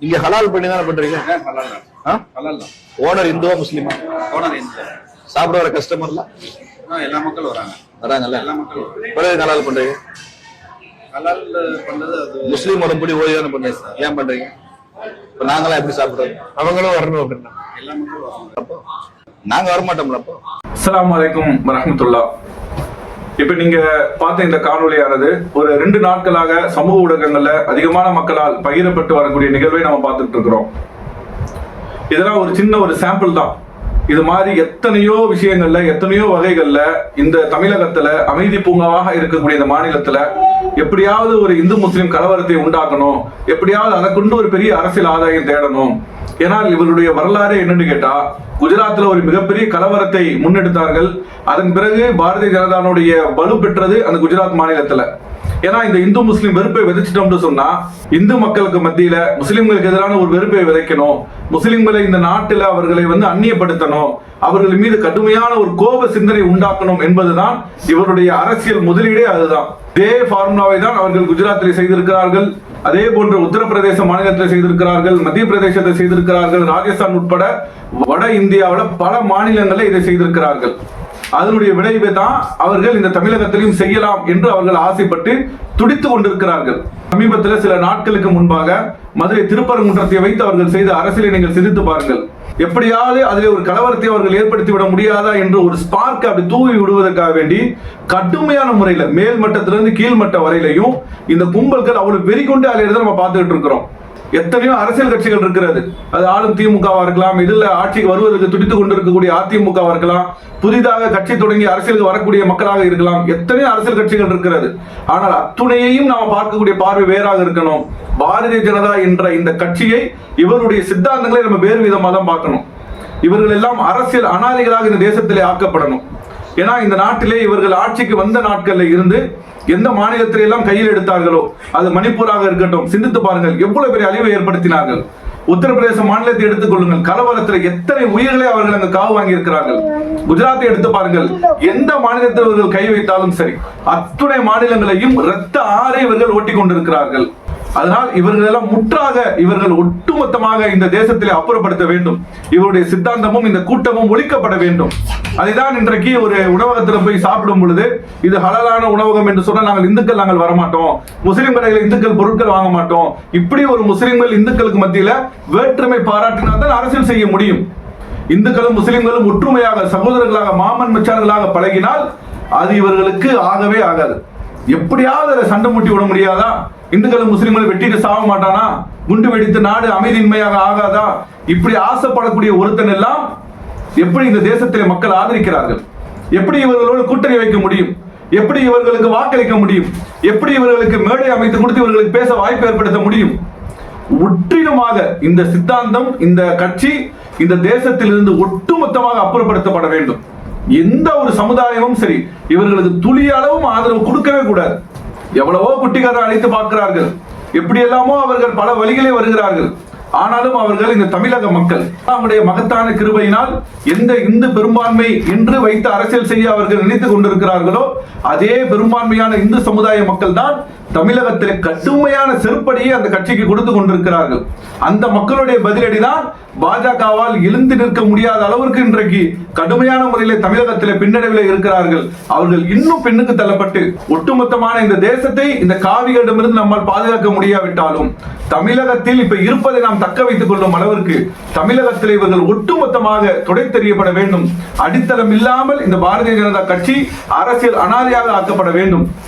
இங்க ஹலால் பண்ணி தானே. பண்றீங்க ஓனர் இந்துவா முஸ்லீமா? ஓனர் இந்த. சாப்பிட வர கஸ்டமர்லாம் எல்லா மக்களும் வராங்க. வராங்கல்ல? எல்லா மக்களும். பிறகு ஹலால் பண்றீங்க? ஹலால் பண்ணது அது முஸ்லீம் உடம்புடி ஓடி தானே பண்றீங்க? ஏன் பண்றீங்க? இப்ப நாங்களாம் எப்படி சாப்பிடுறது? அவங்களும் வரணும் அப்படின்னா. எல்லா மக்களும் நாங்க வரமாட்டோம்ல அப்போ? அஸ்ஸலாமு அலைக்கும் வரஹ்மத்துல்லாஹ் இப்ப நீங்க பார்த்த இந்த காணொளியானது ஒரு ரெண்டு நாட்களாக சமூக ஊடகங்கள்ல அதிகமான மக்களால் பகிரப்பட்டு வரக்கூடிய நிகழ்வை நம்ம பார்த்துட்டு இருக்கிறோம். இதெல்லாம் ஒரு சின்ன ஒரு சாம்பிள் தான். இது மாதிரி எத்தனையோ விஷயங்கள்ல எத்தனையோ வகைகள்ல இந்த தமிழகத்துல அமைதி பூங்காவாக இருக்கக்கூடிய இந்த மாநிலத்துல எப்படியாவது ஒரு இந்து முஸ்லிம் கலவரத்தை உண்டாக்கணும் எப்படியாவது அதை கொண்டு ஒரு பெரிய அரசியல் ஆதாயம் தேடணும். ஏனால் இவருடைய வரலாறு என்னன்னு கேட்டா குஜராத்ல ஒரு மிகப்பெரிய கலவரத்தை முன்னெடுத்தார்கள். அதன் பிறகு பாரதிய ஜனதாவுடைய வலு பெற்றது அந்த குஜராத் மாநிலத்துல. ஏன்னா இந்த இந்து முஸ்லீம் வெறுப்பை விதைச்சிட்டோம்னு சொன்னா இந்து மக்களுக்கு மத்தியில முஸ்லிம்களுக்கு எதிரான ஒரு வெறுப்பை விதைக்கணும். முஸ்லீம்களை இந்த நாட்டில் அவர்களை வந்து அந்நியப்படுத்தணும். அவர்கள் மீது கடுமையான ஒரு கோப சிந்தனை உண்டாக்கணும் என்பதுதான் இவருடைய அரசியல் முதலீடே அதுதான். இதே ஃபார்முலாவை தான் அவர்கள் குஜராத்தில் செய்திருக்கிறார்கள். அதே போன்று உத்தரப்பிரதேச மாநிலத்தில் செய்திருக்கிறார்கள் மத்திய பிரதேசத்தை செய்திருக்கிறார்கள் ராஜஸ்தான் உட்பட வட இந்தியாவில் பல மாநிலங்களில் இதை செய்திருக்கிறார்கள். அதனுடைய விளைவை தான் அவர்கள் இந்த தமிழகத்திலையும் செய்யலாம் என்று அவர்கள் ஆசைப்பட்டு துடித்து கொண்டிருக்கிறார்கள். சமீபத்தில் சில நாட்களுக்கு முன்பாக மதுரை திருப்பரங்குன்றத்தை வைத்து அவர்கள் செய்த அரசியலை நீங்கள் சிந்தித்து பாருங்கள். எப்படியாவது அதில் ஒரு கலவரத்தை அவர்கள் ஏற்படுத்தி விட முடியாதா என்று ஒரு ஸ்பார்க் அப்படி தூவி விடுவதற்காக வேண்டி கடுமையான முறையில் மேல்மட்டத்திலிருந்து கீழ்மட்ட வரையிலையும் இந்த கும்பல்கள் அவ்வளவு வெறி கொண்டு அலையிறத நம்ம பார்த்துக்கிட்டு இருக்கிறோம். எத்தனையோ அரசியல் கட்சிகள் இருக்கிறது. அது ஆளும் திமுகவா இருக்கலாம் இதில் ஆட்சிக்கு வருவதற்கு துடித்துக் கொண்டிருக்கக்கூடிய அதிமுகவா இருக்கலாம் புதிதாக கட்சி தொடங்கி அரசியலுக்கு வரக்கூடிய மக்களாக இருக்கலாம் எத்தனையோ அரசியல் கட்சிகள் இருக்கிறது. ஆனால் அத்துணையையும் நாம் பார்க்கக்கூடிய பார்வை வேறாக இருக்கணும். பாரதிய ஜனதா என்ற இந்த கட்சியை இவருடைய சித்தாந்தங்களை நம்ம வேறு விதமாக தான் பார்க்கணும். இவர்கள் எல்லாம் அரசியல் அனாதைகளாக இந்த தேசத்திலே ஆக்கப்படணும். ஏன்னா இந்த நாட்டிலே இவர்கள் ஆட்சிக்கு வந்த நாட்கள்ல இருந்து எந்த மாநிலத்தில எல்லாம் கையில் எடுத்தார்களோ அது மணிப்பூராக இருக்கட்டும் சிந்தித்து பாருங்கள் எவ்வளவு பெரிய அழிவை ஏற்படுத்தினார்கள். உத்தரப்பிரதேச மாநிலத்தை எடுத்துக் கொள்ளுங்கள். கலவரத்தில் எத்தனை உயிர்களை அவர்கள் அங்கு காவு வாங்கி இருக்கிறார்கள் குஜராத்தை எடுத்து பாருங்கள். எந்த மாநிலத்தில் இவர்கள் கை வைத்தாலும் சரி அத்துணை மாநிலங்களையும் இரத்த ஆறை இவர்கள் ஓட்டிக் கொண்டிருக்கிறார்கள். அதனால் இவர்கள் எல்லாம் முற்றாக இவர்கள் ஒட்டுமொத்தமாக இந்த தேசத்திலே அப்புறப்படுத்த வேண்டும். இவருடைய சித்தாந்தமும் இந்த கூட்டமும் ஒழிக்கப்பட வேண்டும். அதைதான் இன்றைக்கு ஒரு உணவகத்தில் போய் சாப்பிடும் பொழுது இது ஹலலான உணவகம் என்று சொன்னால் நாங்கள் இந்துக்கள் நாங்கள் வரமாட்டோம். முஸ்லிம் கடையில் இந்துக்கள் பொருட்கள் வாங்க மாட்டோம். இப்படி ஒரு முஸ்லிம்கள் இந்துக்களுக்கு மத்தியில வேற்றுமை பாராட்டினால் தான் அரசியல் செய்ய முடியும். இந்துக்களும் முஸ்லிம்களும் ஒற்றுமையாக சகோதரர்களாக மாமன் மச்சார்களாக பழகினால் அது இவர்களுக்கு ஆகவே ஆகாது. எப்படியாவது அதை சண்டை முட்டி விட முடியாதா? இந்துக்களும் முஸ்லிம்களும் வெட்டிட்டு சாக மாட்டானா? குண்டு வெடித்து நாடு அமைதியின்மையாக ஆகாதா? இப்படி ஆசைப்படக்கூடிய ஒருத்தன் எல்லாம் எப்படி இந்த தேசத்திலே மக்கள் ஆதரிக்கிறார்கள்? எப்படி இவர்களோடு கூட்டணி வைக்க முடியும்? எப்படி இவர்களுக்கு வாக்களிக்க முடியும்? எப்படி இவர்களுக்கு மேடை அமைத்து கொடுத்து இவர்களுக்கு பேச வாய்ப்பு ஏற்படுத்த முடியும்? முற்றிலுமாக இந்த சித்தாந்தம் இந்த கட்சி இந்த தேசத்திலிருந்து ஒட்டுமொத்தமாக அப்புறப்படுத்தப்பட வேண்டும். எந்த ஒரு சமுதாயமும் சரி இவர்களுக்கு துளி அளவும் ஆதரவு கொடுக்கவே கூடாது. எவ்வளவோ குட்டிக்காரர் அழைத்து பார்க்கிறார்கள். எப்படி எல்லாமோ அவர்கள் பல வழிகளே வருகிறார்கள். ஆனாலும் அவர்கள் இந்த தமிழக மக்கள். அவருடைய மகத்தான கிருபையினால் எந்த இந்து பெரும்பான்மை என்று வைத்து அரசியல் செய்ய அவர்கள் நினைத்துக் கொண்டிருக்கிறார்களோ அதே பெரும்பான்மையான இந்து சமுதாய மக்கள் தான் தமிழகத்தில் கடுமையான செருப்படியை அந்த கட்சிக்கு கொடுத்து கொண்டிருக்கிறார்கள். அந்த மக்களுடைய பதிலடி தான் பாஜகவால் எழுந்து நிற்க முடியாத அளவிற்கு இன்றைக்கு கடுமையான முறையில தமிழகத்திலே பின்னடைவில் இருக்கிறார்கள். அவர்கள் இன்னும் பின்னுக்கு தள்ளப்பட்டு ஒட்டுமொத்தமான இந்த தேசத்தை இந்த காவிகளிடமிருந்து நம்மால் பாதுகாக்க முடியாவிட்டாலும் தமிழகத்தில் இப்ப இருப்பதை நாம் தக்க வைத்துக் கொள்ளும் அளவிற்கு தமிழகத்தில் இவர்கள் ஒட்டுமொத்தமாக துடை தெரியப்பட வேண்டும். அடித்தளம் இல்லாமல் இந்த பாரதிய ஜனதா கட்சி அரசியல் அனாதையாக ஆக்கப்பட வேண்டும்.